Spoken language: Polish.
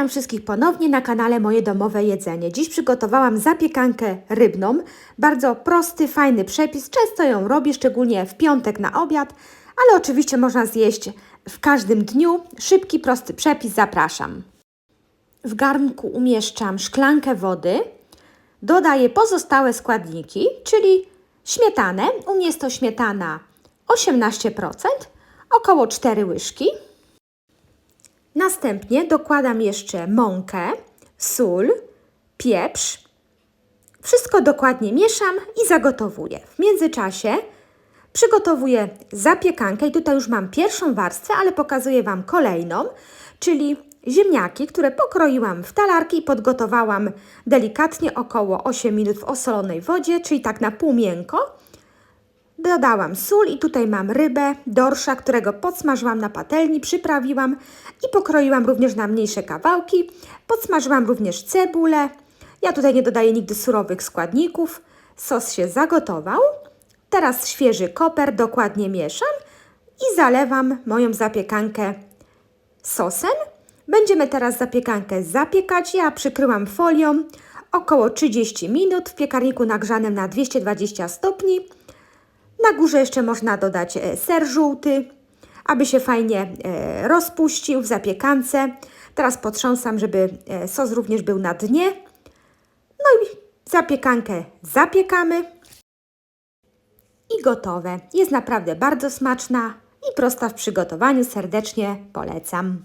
Witam wszystkich ponownie na kanale Moje Domowe Jedzenie. Dziś przygotowałam zapiekankę rybną. Bardzo prosty, fajny przepis. Często ją robię, szczególnie w piątek na obiad, ale oczywiście można zjeść w każdym dniu. Szybki, prosty przepis, zapraszam. W garnku umieszczam szklankę wody. Dodaję pozostałe składniki, czyli śmietanę. U mnie jest to śmietana 18%, około 4 łyżki. Następnie dokładam jeszcze mąkę, sól, pieprz. Wszystko dokładnie mieszam i zagotowuję. W międzyczasie przygotowuję zapiekankę i tutaj już mam pierwszą warstwę, ale pokazuję Wam kolejną, czyli ziemniaki, które pokroiłam w talarki i podgotowałam delikatnie około 8 minut w osolonej wodzie, czyli tak na pół miękko. Dodałam sól i tutaj mam rybę, dorsza, którego podsmażyłam na patelni, przyprawiłam i pokroiłam również na mniejsze kawałki. Podsmażyłam również cebulę. Ja tutaj nie dodaję nigdy surowych składników. Sos się zagotował. Teraz świeży koper dokładnie mieszam i zalewam moją zapiekankę sosem. Będziemy teraz zapiekankę zapiekać. Ja przykryłam folią około 30 minut w piekarniku nagrzanym na 220 stopni. Na górze jeszcze można dodać e, ser żółty, aby się fajnie e, rozpuścił w zapiekance. Teraz potrząsam, żeby e, sos również był na dnie. No i zapiekankę zapiekamy. I gotowe. Jest naprawdę bardzo smaczna i prosta w przygotowaniu. Serdecznie polecam.